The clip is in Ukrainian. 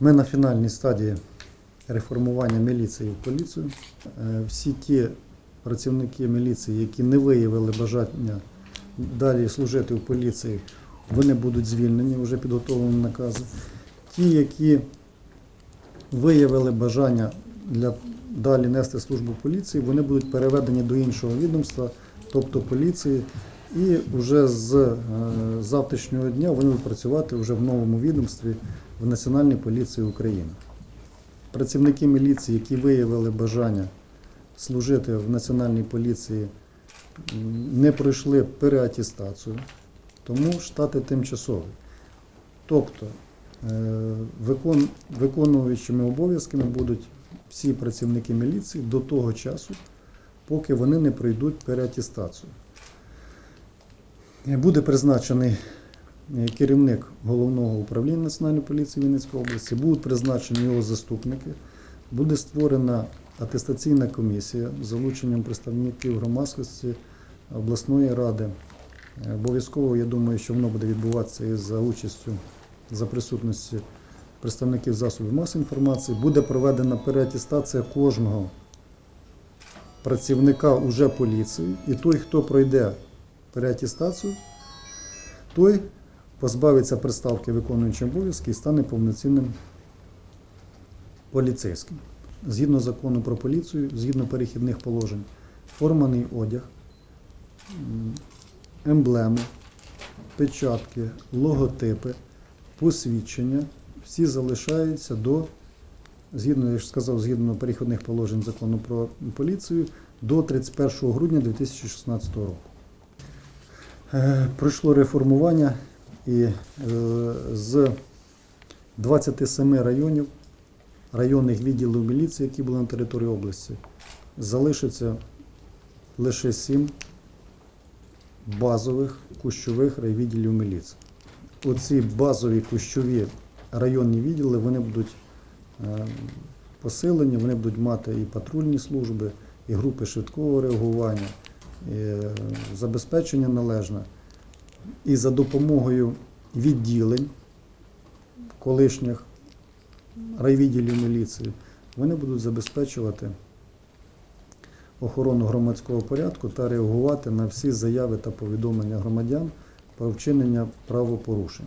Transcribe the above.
Ми на фінальній стадії реформування міліції в поліцію. Е, Всі ті працівники міліції, які не виявили бажання далі служити в поліції, вони будуть звільнені, вже підготовлені накази. Ті, які виявили бажання для далі нести службу поліції, вони будуть переведені до іншого відомства, тобто поліції, і вже з е, завтрашнього дня вони будуть працювати вже в новому відомстві в Національній поліції України. Працівники міліції, які виявили бажання служити в Національній поліції, не пройшли переатестацію, тому штати тимчасові. Тобто е, викон, виконуючими обов'язками будуть всі працівники міліції до того часу, поки вони не пройдуть переатестацію. Буде призначений керівник головного управління Національної поліції Вінницької області, будуть призначені його заступники, буде створена атестаційна комісія з залученням представників громадськості обласної ради. Е, Обов'язково, я думаю, що воно буде відбуватися і за участю, за присутності представників засобів масової інформації. Буде проведена переатестація кожного працівника уже поліції, і той, хто пройде переатестацію, той позбавиться приставки виконуючим обов'язки і стане повноцінним поліцейським. Згідно закону про поліцію, згідно перехідних положень, форманий одяг, емблеми, печатки, логотипи, посвідчення всі залишаються до, згідно, я ж сказав, згідно перехідних положень закону про поліцію, до 31 грудня 2016 року. Е, Пройшло реформування і е, з 27 районів, районних відділів міліції, які були на території області, залишиться лише 7 базових кущових райвідділів міліції. Оці базові кущові районні відділи вони будуть е, посилені, вони будуть мати і патрульні служби, і групи швидкого реагування, і е, забезпечення належне. І за допомогою відділень колишніх райвідділів міліції вони будуть забезпечувати охорону громадського порядку та реагувати на всі заяви та повідомлення громадян про вчинення правопорушень.